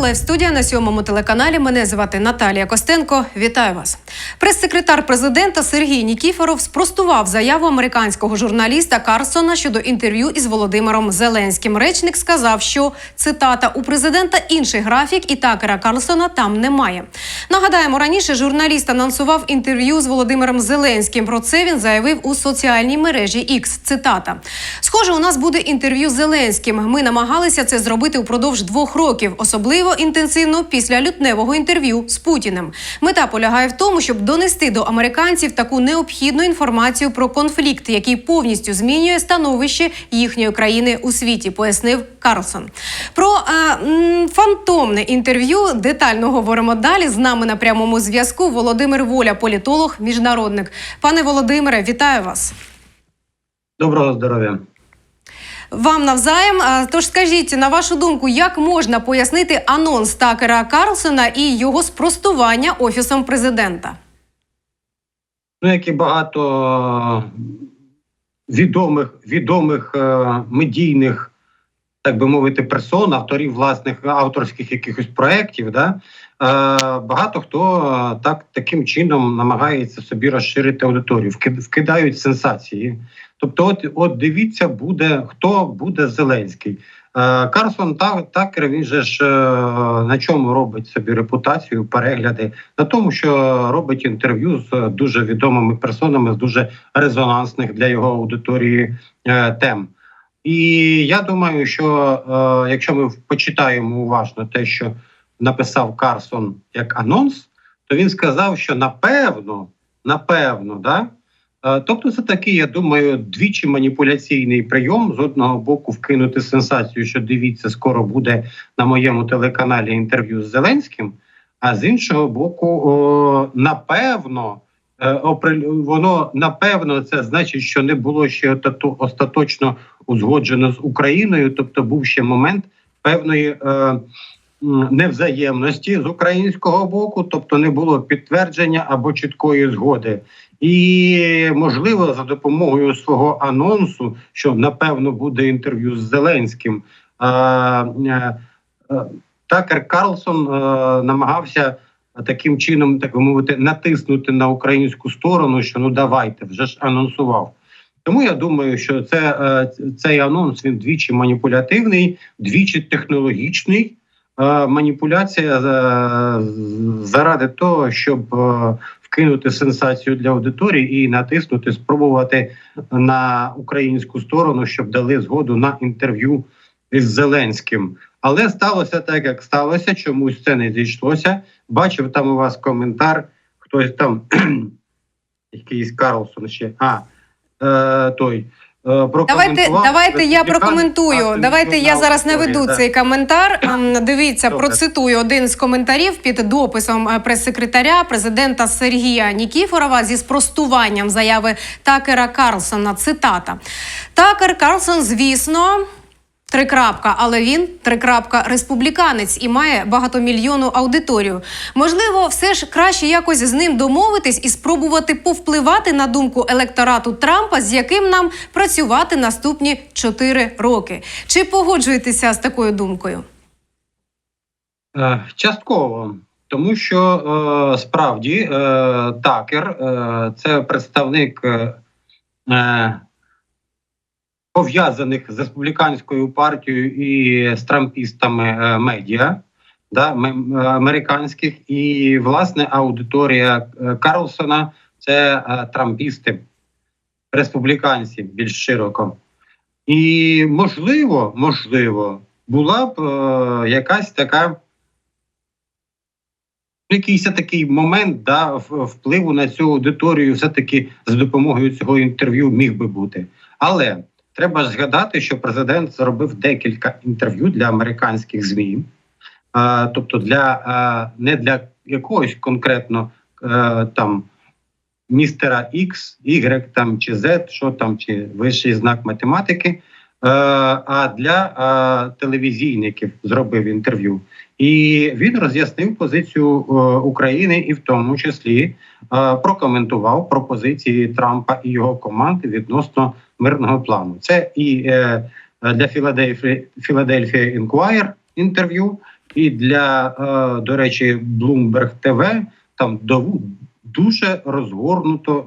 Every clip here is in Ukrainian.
Це лайв студія на сьомому телеканалі. Мене звати Наталія Костенко. Вітаю вас. Прес-секретар президента Сергій Нікіфоров спростував заяву американського журналіста Карсона щодо інтерв'ю із Володимиром Зеленським. Речник сказав, що цитата у президента інший графік і Такера Карлсона там немає. Нагадаємо, раніше журналіст анонсував інтерв'ю з Володимиром Зеленським. Про це він заявив у соціальній мережі X. Цитата: Схоже, у нас буде інтерв'ю з Зеленським. Ми намагалися це зробити упродовж двох років, особливо інтенсивно після лютневого інтерв'ю з Путіним. Мета полягає в тому, щоб донести до американців таку необхідну інформацію про конфлікт, який повністю змінює становище їхньої країни у світі, пояснив Карлсон. Про е, фантомне інтерв'ю детально говоримо далі. З нами на прямому зв'язку Володимир Воля, політолог, міжнародник. Пане Володимире, вітаю вас. Доброго здоров'я. Вам навзаєм. Тож скажіть, на вашу думку, як можна пояснити анонс Такера Карлсона і його спростування офісом президента? Ну, як і багато відомих відомих е, медійних, так би мовити, персон, авторів власних авторських якихось проєктів, да, е, багато хто е, так таким чином намагається собі розширити аудиторію, вкидають сенсації. Тобто, от, от дивіться, буде хто буде Зеленський. Е, Карсон та, Такер, він же ж е, на чому робить собі репутацію, перегляди на тому, що робить інтерв'ю з дуже відомими персонами з дуже резонансних для його аудиторії е, тем. І я думаю, що якщо ми почитаємо уважно те, що написав Карсон як анонс, то він сказав, що напевно, напевно, да. Е, Тобто, це такий, я думаю, двічі маніпуляційний прийом з одного боку вкинути сенсацію, що дивіться, скоро буде на моєму телеканалі інтерв'ю з Зеленським. А з іншого боку, о, напевно, е, воно напевно це значить, що не було ще остаточно узгоджено з Україною, тобто був ще момент певної е, невзаємності з українського боку, тобто не було підтвердження або чіткої згоди. І можливо, за допомогою свого анонсу, що напевно буде інтерв'ю з Зеленським. е, е, Такер Карлсон е, намагався таким чином, так би мовити, натиснути на українську сторону, що ну давайте, вже ж анонсував. Тому я думаю, що це, цей анонс він двічі маніпулятивний, двічі технологічний. Е, маніпуляція е, заради того, щоб е, вкинути сенсацію для аудиторії і натиснути, спробувати на українську сторону, щоб дали згоду на інтерв'ю із Зеленським. Але сталося так, як сталося. Чомусь це не зійшлося. Бачив там у вас коментар. Хтось там якийсь Карлсон ще. А е, той. Е, Давайте, давайте я прокоментую. Давайте я зараз не наведу цей коментар. Ем, Дивіться, процитую один з коментарів під дописом е, прес-секретаря президента Сергія Нікіфорова зі спростуванням заяви Такера Карлсона. Цитата Такер Карлсон, звісно. Три крапка, але він три крапка республіканець і має багатомільйонну аудиторію. Можливо, все ж краще якось з ним домовитись і спробувати повпливати на думку електорату Трампа, з яким нам працювати наступні чотири роки. Чи погоджуєтеся з такою думкою? Е, Частково, тому що е, справді е, Такер це представник пов'язаних з республіканською партією і з трампістами е, медіа да, е, американських, і власне аудиторія е, Карлсона це трампісти, республіканці більш широко. І можливо, можливо, була б е, якась така якийсь такий момент да, впливу на цю аудиторію, все-таки за допомогою цього інтерв'ю міг би бути. Але треба згадати, що президент зробив декілька інтерв'ю для американських ЗМІ, тобто для не для якогось конкретно е, там містера X, Y там чи Z, що там, чи вищий знак математики. е, А для телевізійників зробив інтерв'ю. І він роз'яснив позицію е, України, і в тому числі прокоментував пропозиції Трампа і його команди відносно мирного плану. Це і е, для Філадельфії Філадельфія Інквайр інтерв'ю, і для, е, до речі, Bloomberg TV там дуже розгорнуто е,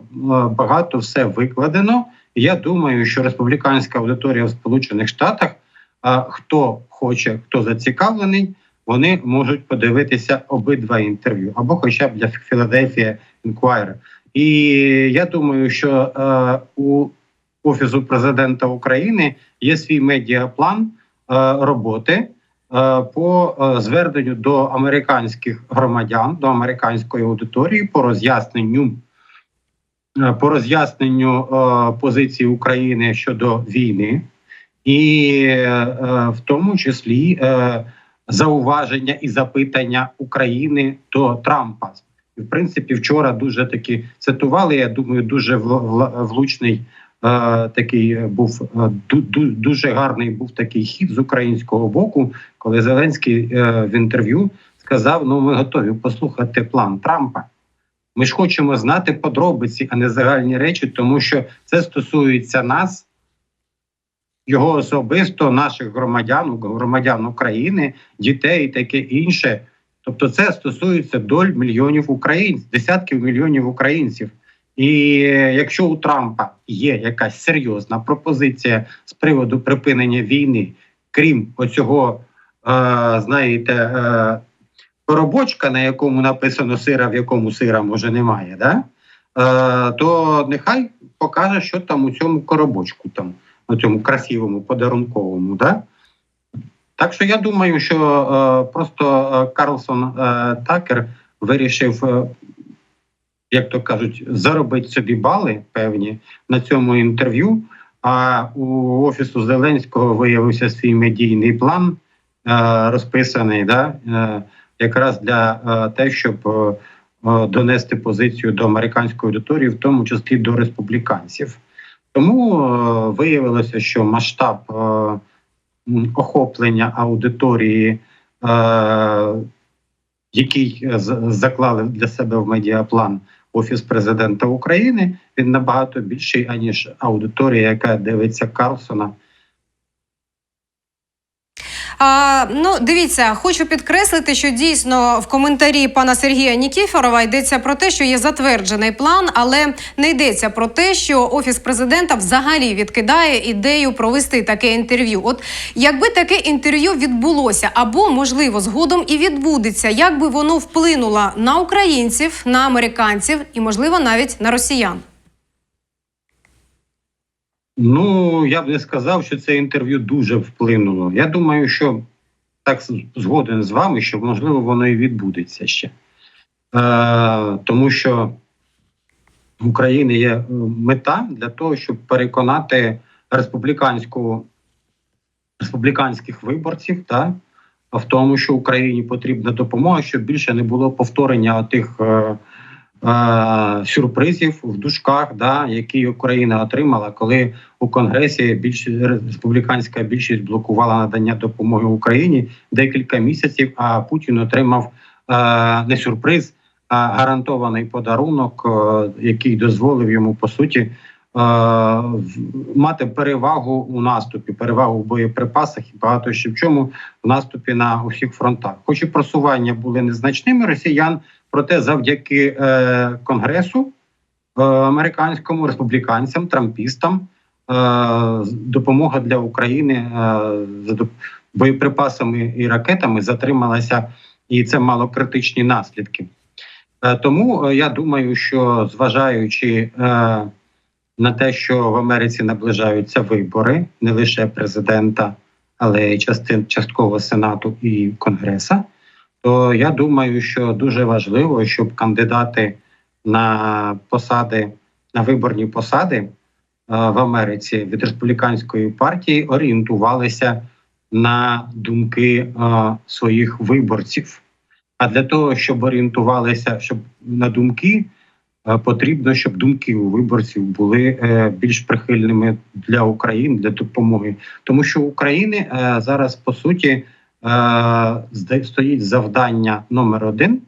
багато все викладено. Я думаю, що республіканська аудиторія в Сполучених Штатах, а хто хоче, хто зацікавлений, вони можуть подивитися обидва інтерв'ю або хоча б для Philadelphia Inquirer. І я думаю, що е, у офісу президента України є свій медіаплан е, роботи е, по е, зверненню до американських громадян, до американської аудиторії по роз'ясненню. По роз'ясненню позиції України щодо війни, і в тому числі зауваження і запитання України до Трампа. В принципі, вчора дуже таки цитували. Я думаю, дуже вл- вл- влучний такий був е, ду- ду- дуже гарний був такий хід з українського боку, коли Зеленський е, в інтерв'ю сказав: Ну, ми готові послухати план Трампа. Ми ж хочемо знати подробиці, а не загальні речі, тому що це стосується нас, його особисто, наших громадян, громадян України, дітей і таке інше. Тобто, це стосується доль мільйонів українців, десятків мільйонів українців. І якщо у Трампа є якась серйозна пропозиція з приводу припинення війни, крім оцього, е, знаєте, е, коробочка, на якому написано сира, в якому сира може немає, да? е, то нехай покаже, що там у цьому коробочку, там, у цьому красивому подарунковому. Да? Так що я думаю, що е, просто е, Карлсон е, Такер вирішив, е, як то кажуть, заробити собі бали певні на цьому інтерв'ю. А у офісу Зеленського виявився свій медійний план, е, розписаний, да, е, якраз для е, те, щоб донести позицію до американської аудиторії, в тому числі до республіканців. Тому виявилося, що масштаб. Охоплення аудиторії, який заклали для себе в медіаплан Офіс президента України, він набагато більший, аніж аудиторія, яка дивиться Карлсона. А, ну, дивіться, хочу підкреслити, що дійсно в коментарі пана Сергія Нікіфорова йдеться про те, що є затверджений план, але не йдеться про те, що офіс президента взагалі відкидає ідею провести таке інтерв'ю. От якби таке інтерв'ю відбулося, або можливо згодом і відбудеться, як би воно вплинуло на українців, на американців і можливо навіть на росіян. Ну, я б не сказав, що це інтерв'ю дуже вплинуло. Я думаю, що так згоден з вами, що можливо воно і відбудеться ще. Е, тому що в Україні є е, мета для того, щоб переконати республіканську, республіканських виборців та, в тому, що Україні потрібна допомога, щоб більше не було повторення тих. Е, Сюрпризів в дужках, да, які Україна отримала, коли у Конгресі більш республіканська більшість блокувала надання допомоги Україні декілька місяців. А Путін отримав е, не сюрприз, а гарантований подарунок, е, який дозволив йому по суті е, мати перевагу у наступі, перевагу в боєприпасах і багато ще в чому в наступі на усіх фронтах. Хоч і просування були незначними росіян, проте завдяки е, конгресу е, американському республіканцям, трампістам. е, Допомога для України е, боєприпасами і ракетами затрималася, і це мало критичні наслідки. Е, Тому е, я думаю, що зважаючи е, на те, що в Америці наближаються вибори, не лише президента, але й частин частково сенату і конгреса, то я думаю, що дуже важливо, щоб кандидати на посади на виборні посади е, в Америці від республіканської партії орієнтувалися на думки е, своїх виборців. А для того, щоб орієнтувалися, щоб на думки, е, потрібно, щоб думки у виборців були більш прихильними для України для допомоги, тому що України зараз по суті стоїть завдання номер один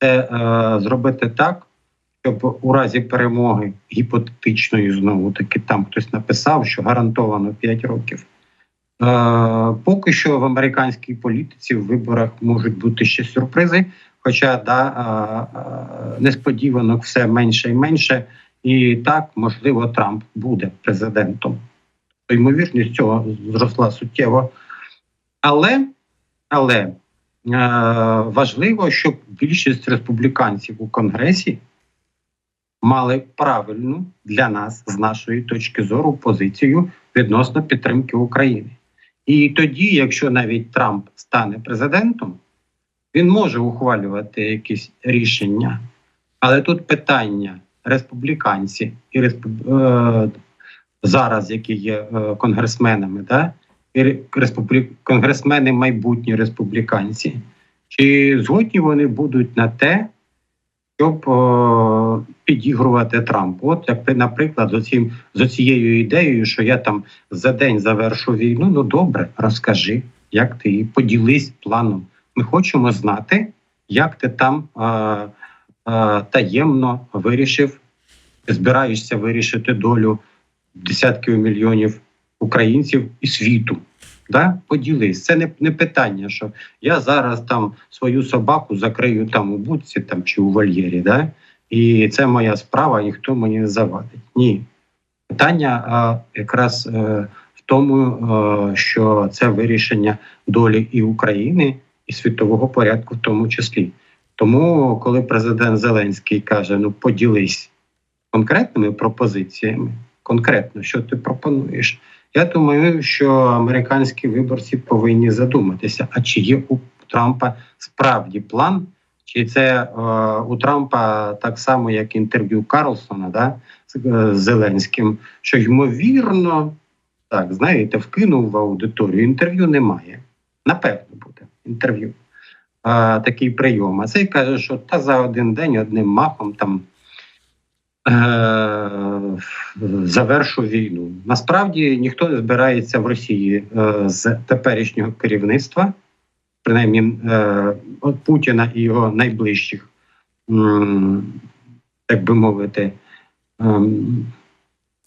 це е, зробити так, щоб у разі перемоги гіпотетичної знову таки там хтось написав, що гарантовано 5 років. поки що в американській політиці в виборах можуть бути ще сюрпризи. Хоча да, е, е, несподіванок все менше і менше, і так можливо Трамп буде президентом. Ймовірність цього зросла суттєво. Але, але е, важливо, щоб більшість республіканців у Конгресі мали правильну для нас, з нашої точки зору, позицію відносно підтримки України. І тоді, якщо навіть Трамп стане президентом, він може ухвалювати якісь рішення. Але тут питання республіканці і респуб... е, зараз, які є е, конгресменами, да? Республі... конгресмени майбутні республіканці, чи згодні вони будуть на те, щоб е, підігрувати Трампу? От як наприклад, оцім, з оцією ідеєю, що я там за день завершу війну. Ну добре, розкажи, як ти поділись планом. Ми хочемо знати, як ти там е, е, таємно вирішив, збираєшся вирішити долю десятків мільйонів українців і світу. Да? Поділись. Це не, не питання, що я зараз там свою собаку закрию там у будці там, чи у вольєрі, да? і це моя справа, ніхто мені не завадить. Ні. Питання а, якраз е, в тому, е, що це вирішення долі і України, і світового порядку, в тому числі. Тому, коли президент Зеленський каже: ну поділись конкретними пропозиціями, конкретно, що ти пропонуєш, я думаю, що американські виборці повинні задуматися, а чи є у Трампа справді план, чи це е, у Трампа так само, як інтерв'ю Карлсона, да, з, е, Зеленським, що ймовірно, так знаєте, вкинув в аудиторію. Інтерв'ю немає. Напевно, буде інтерв'ю. А, такий прийом. А цей каже, що та за один день одним махом там е- завершу війну. Насправді ніхто не збирається в Росії е- з теперішнього керівництва, принаймні е- Путіна і його найближчих, так би мовити, ем,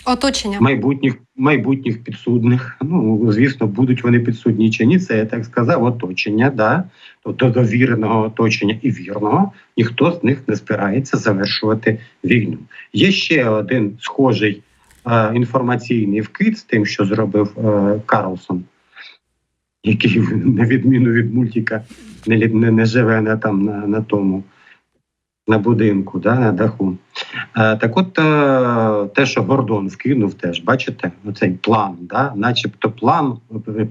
Оточення. майбутніх майбутніх підсудних. Ну звісно, будуть вони підсудні чи ні. Це я так сказав. Оточення, да тобто довіреного оточення і вірного. Ніхто з них не збирається завершувати війну. Є ще один схожий е, інформаційний вкид з тим, що зробив е, Карлсон, який на відміну від мультика не, не, не живе на там на, на тому. На будинку, да, на даху. Е, так от е, те, що Гордон вкинув, теж бачите, оцей план, да, начебто план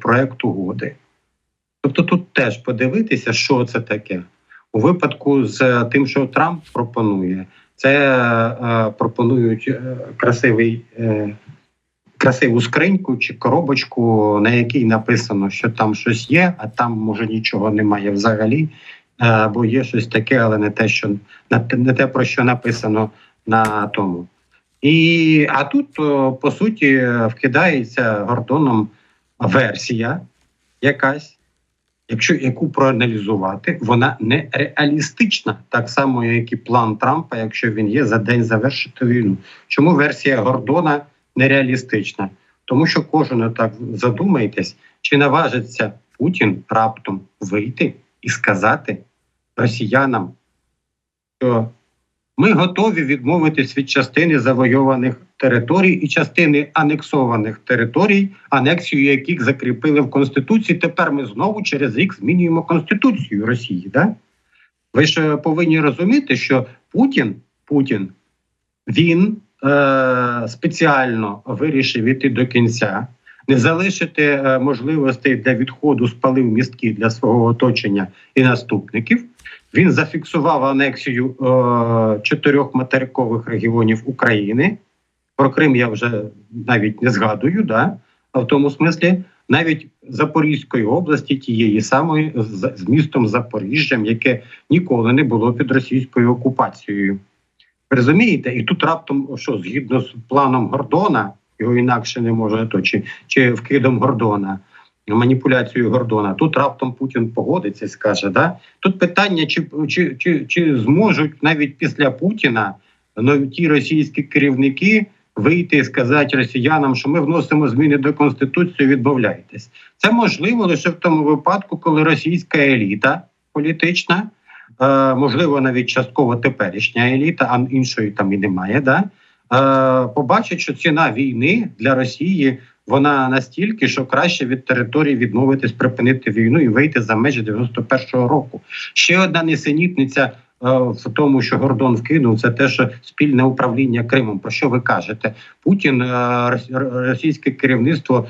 проекту угоди. Тобто тут теж подивитися, що це таке. У випадку з е, тим, що Трамп пропонує, це пропонують красивий, красиву скриньку чи коробочку, на якій написано, що там щось є, а там може нічого немає взагалі. Е, Або є щось таке, але не те, що не те, про що написано на тому. І а тут по суті вкидається Гордоном версія якась, якщо яку проаналізувати, вона не реалістична, так само, як і план Трампа, якщо він є за день завершити війну. Чому версія Гордона нереалістична? Тому що кожен так задумаєтесь, чи наважиться Путін раптом вийти і сказати росіянам, що ми готові відмовитись від частини завойованих територій і частини анексованих територій, анексію яких закріпили в Конституції. Тепер ми знову через рік змінюємо Конституцію Росії. Да? Ви ж е, повинні розуміти, що Путін, Путін він е, спеціально вирішив іти до кінця, не залишити е, можливостей для відходу спалив містки для свого оточення і наступників. Він зафіксував анексію е, чотирьох материкових регіонів України. Про Крим я вже навіть не згадую, да? а в тому смислі навіть Запорізької області, тієї самої з, з містом Запоріжжям, яке ніколи не було під російською окупацією. Розумієте? І тут раптом, що згідно з планом Гордона, його інакше не може то чи, чи вкидом Гордона, маніпуляцією Гордона. Тут раптом Путін погодиться скаже, да? Тут питання, чи, чи, чи, чи зможуть навіть після Путіна ну, ті російські керівники вийти і сказати росіянам, що ми вносимо зміни до конституції, відмовляйтесь. Це можливо лише в тому випадку, коли російська еліта політична, е, можливо, навіть частково теперішня еліта, а іншої там і немає. Да? Е, побачить, що ціна війни для Росії вона настільки, що краще від території відмовитись, припинити війну і вийти за межі 91-го року. Ще одна несенітниця е, в тому, що Гордон вкинув, це те, що спільне управління Кримом. Про що ви кажете? Путін, е, російське керівництво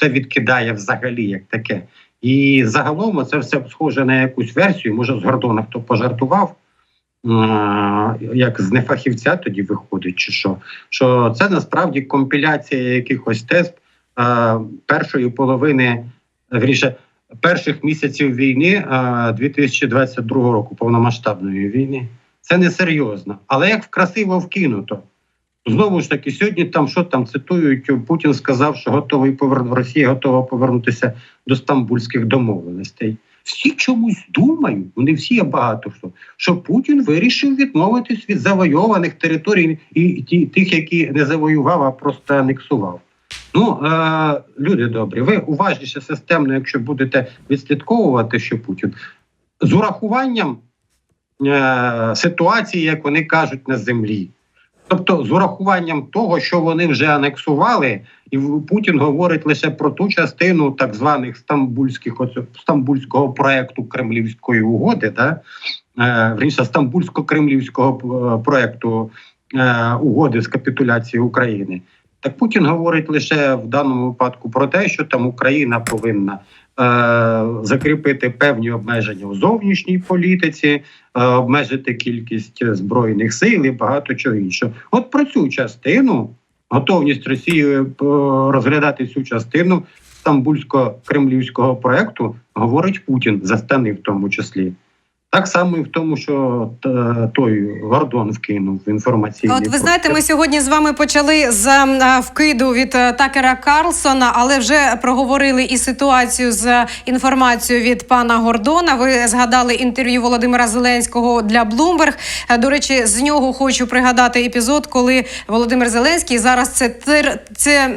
це відкидає взагалі як таке. І загалом це все схоже на якусь версію. Може, з Гордона хто пожартував. Як з нефахівця тоді виходить, чи що? Що це насправді компіляція якихось тез е, першої половини, вірніше, перших місяців війни е, 2022 року, повномасштабної війни. Це несерйозно. Але як красиво вкинуто. Знову ж таки, сьогодні там що там цитують, Путін сказав, що готовий повер... Росія готова повернутися до стамбульських домовленостей. Всі чомусь думають, вони всі є багато хто, що Путін вирішив відмовитись від завойованих територій і тих, які не завоював, а просто анексував. Ну, е, люди добрі, ви уважніше системно, якщо будете відслідковувати, що Путін з урахуванням е, ситуації, як вони кажуть, на землі. Тобто, з урахуванням того, що вони вже анексували, і Путін говорить лише про ту частину так званих стамбульських оцю, стамбульського проекту Кремлівської угоди, да? е, стамбульсько-кремлівського е, проекту е, угоди з капітуляції України. Так Путін говорить лише в даному випадку про те, що там Україна повинна закріпити певні обмеження у зовнішній політиці, е, обмежити кількість збройних сил і багато чого іншого. От про цю частину готовність Росії е, розглядати цю частину стамбульсько-кремлівського проекту говорить Путін за стани в тому числі. Так само і в тому, що е, той Гордон вкинув інформаційний От ви знаєте, ми сьогодні з вами почали з е, вкиду від е, Такера Карлсона, але вже проговорили і ситуацію з інформацією від пана Гордона. Ви згадали інтерв'ю Володимира Зеленського для. Е, До речі, з нього хочу пригадати епізод, коли Володимир Зеленський зараз це тир, це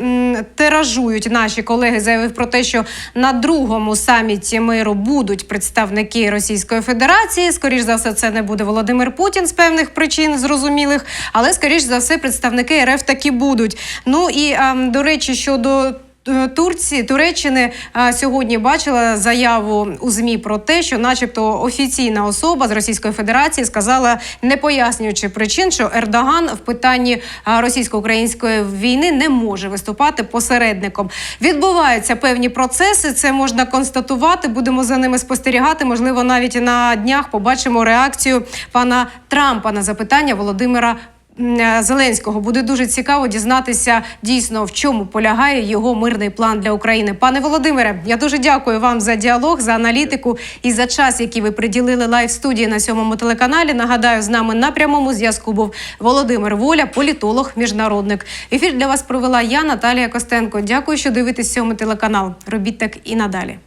тиражують наші колеги. Заявив про те, що на другому саміті миру будуть представники Російської Федерації. Скоріш за все, це не буде Володимир Путін з певних причин зрозумілих, але скоріш за все, представники РФ таки будуть. Ну і ем, до речі, щодо. Е, Турції Туреччини е, сьогодні бачила заяву у змі про те, що, начебто, офіційна особа з Російської Федерації сказала, не пояснюючи причин, що Ердоган в питанні е, російсько-української війни не може виступати посередником. Відбуваються певні процеси. Це можна констатувати. Будемо за ними спостерігати. Можливо, навіть на днях побачимо реакцію пана Трампа на запитання Володимира. Е, Зеленського буде дуже цікаво дізнатися дійсно в чому полягає його мирний план для України. Пане Володимире, я дуже дякую вам за діалог, за аналітику і за час, який ви приділили лайв студії на сьомому телеканалі. Нагадаю, з нами на прямому зв'язку був Володимир Воля, політолог, міжнародник. Ефір для вас провела я, Наталія Костенко. Дякую, що дивитесь сьомий телеканал. Робіть так і надалі.